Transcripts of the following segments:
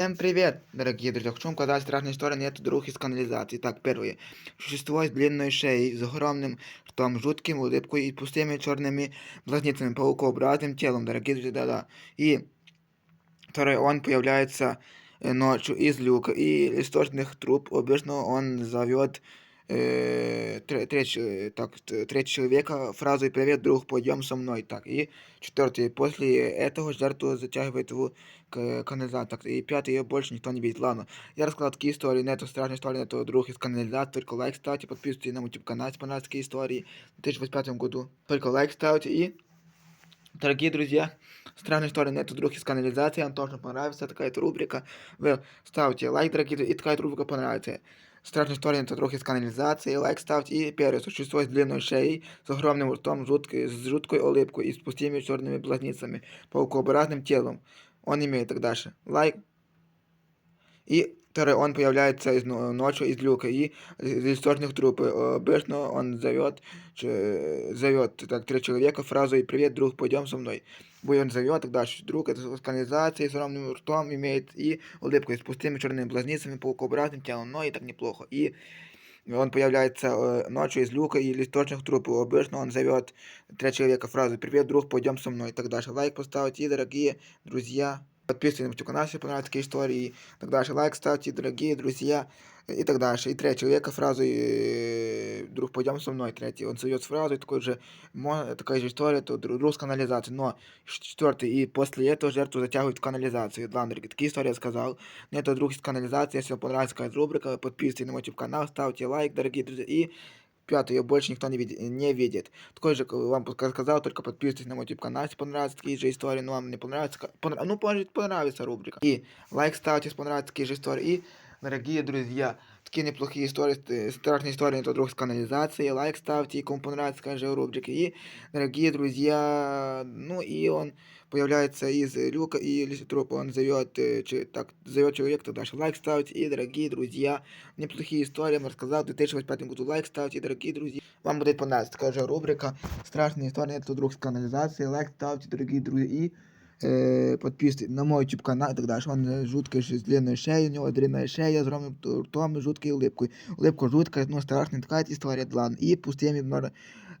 Всем привет, дорогие друзья! Хочу вам показать страшную историю нет друг из канализации. Так, первое. Существо с длинной шеей, с огромным ртом, жутким улыбкой и пустыми черными глазницами, паукообразным телом, дорогие друзья, да-да. И второе, он появляется э, ночью из люка и источных труб. Обычно он зовет э, тре- треть- э, так, т- третьего человека фразой «Привет, друг, пойдем со мной». Так, и четвертый, после этого жертву затягивает в к- канализацию. Так, и пятый, ее больше никто не видит. Ладно, я рассказал такие истории, на эту страшную историю, на эту друг из канализации. Только лайк ставьте, подписывайтесь на мой YouTube канал, если понравились такие истории в 2025 году. Только лайк ставьте и... Дорогие друзья, странная история на эту друг из канализации, вам тоже понравится такая рубрика. Вы ставьте лайк, дорогие друзья, и такая рубрика понравится. Страшная история на этот друг из канализации, лайк ставьте. И первое, существо с длинной шеей, с огромным ртом, жуткой, с жуткой улыбкой и с пустыми черными глазницами, паукообразным телом. Он имеет так дальше. Лайк. И второе, он появляется из, но- ночью из люка и из источных труб. Э, Обычно он зовет, ч- зовет так, три человека фразой «Привет, друг, пойдем со мной». Бой он зовет, так дальше. Друг это с канализацией, с ровным ртом имеет и улыбкой с пустыми черными глазницами, паукообразным телом, но и так неплохо. И он появляется э, ночью из люка или источных труб. Обычно он зовет три человека фразу «Привет, друг, пойдем со мной» и так дальше. Лайк поставьте, и, дорогие друзья, подписывайтесь на мой канал, если понравились такие истории и так дальше. Лайк ставьте, дорогие друзья, и так дальше. И третий человека фразу э, «Друг, пойдем со мной». Третий, он зовет фразу, и такой же, мо- такая же история, то друг друг с канализацией. Но четвертый, и после этого жертву затягивают в канализацию. Ладно, дорогие, такие истории я сказал. Но это друг из канализации. Если вам понравилась такая рубрика, подписывайтесь на мой YouTube канал, ставьте лайк, дорогие друзья. И пятый, ее больше никто не видит. Не видит. Такой же, вам пока сказал, только подписывайтесь на мой YouTube канал, если понравятся такие же истории. Но вам не понравится, ка- ну, может, понравится рубрика. И лайк ставьте, если понравятся такие же истории. И, дорогие друзья, такие неплохие истории, ст- страшные истории, это друг с канализацией. Лайк ставьте, и кому понравится такая же рубрика. И, дорогие друзья, ну, и он появляется из люка и лезет труп, он зовет, э, че- так, зовет человека, то дальше лайк ставьте, и, дорогие друзья, неплохие истории, я вам рассказал, в 2025 году лайк ставьте, и, дорогие друзья, вам будет понравиться такая же рубрика, страшные истории, это друг с канализации, лайк ставьте, дорогие друзья, и э, подписывайтесь на мой YouTube канал и так дальше. Он э, жуткий, с длинной шеей, у него длинная шея, с ровным т- ртом и жуткой улыбкой. Улыбка жуткая, но страшная такая история, ладно. И пустыми нор-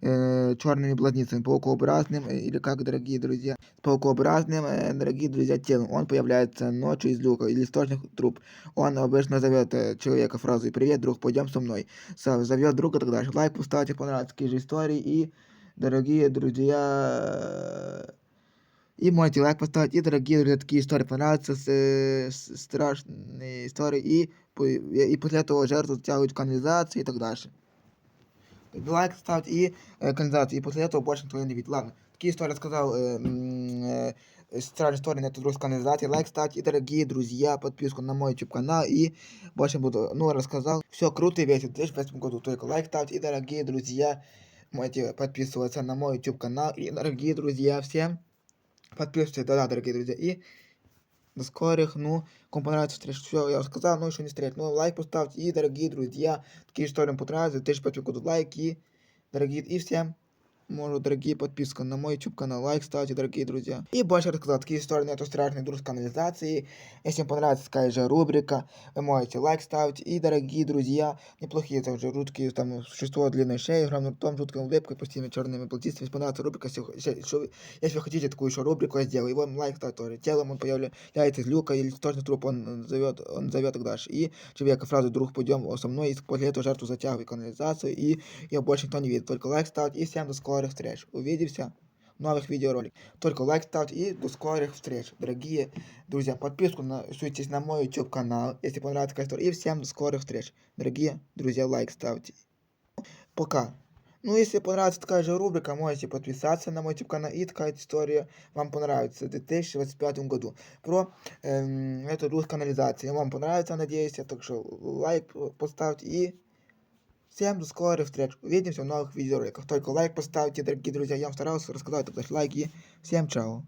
э, черными глазницами, паукообразным, э, или как, дорогие друзья, с паукообразным, э, дорогие друзья, телом. Он появляется ночью из люка или источных труб. Он обычно зовет э, человека фразой «Привет, друг, пойдем со мной». Со- Зовет друга и так дальше. Лайк поставьте, понравятся такие же истории. И, дорогие друзья, и можете лайк поставить. И, дорогие друзья, такие истории понравятся, с, э, с- страшные истории. И, по- и после этого жертву затягивают в канализацию и так дальше. Лайк ставить и э, канализацию. И после этого больше никто не видит. Ладно, такие истории рассказал. Э, м, э, страшные истории на эту друг с канализацией. Лайк ставьте. И, дорогие друзья, подписку на мой YouTube канал. И больше буду, ну, рассказал. Все круто и весело. В 2008 году только лайк ставьте. И, дорогие друзья, можете подписываться на мой YouTube канал. И, дорогие друзья, всем подписывайтесь, да-да, дорогие друзья, и до скорых, ну, кому понравится встреч, все, я сказал, но еще не встреч, ну, лайк поставьте, и, дорогие друзья, такие истории вам понравятся, ты же подписку лайки, дорогие, и всем, может, дорогие, подписка на мой YouTube канал, лайк ставьте, дорогие друзья. И больше рассказал такие истории на эту страшную друг с канализации. Если вам понравится такая же рубрика, вы можете лайк ставить. И, дорогие друзья, неплохие также жуткие, там, существо длинной шеей, огромным ртом, жуткой улыбкой, пустыми черными платистами. Если понравится рубрика, если, если- если- если вы хотите такую еще рубрику, я сделаю. И вам лайк ставить тоже. Телом он появляется из люка или точно труп, он зовет, он зовет так дальше. И человека фразу «Друг, пойдем со мной», и после этого жертву затягивает в канализацию, и ее больше никто не видит. Только лайк ставить, и всем до Скорых встреч. Увидимся в новых видеороликах. Только лайк ставьте и до скорых встреч. Дорогие друзья, подписку на, суйтесь на мой YouTube канал, если понравится такая история. И всем до скорых встреч. Дорогие друзья, лайк ставьте. Пока. Ну, если понравится такая же рубрика, можете подписаться на мой YouTube канал, и такая история вам понравится в 2025 году. Про эм, эту друг канализации. Вам понравится, надеюсь, так что лайк поставьте и всем до скорых встреч. Увидимся в новых видеороликах. Только лайк поставьте, дорогие друзья. Я вам старался рассказать, так лайки. Всем чао.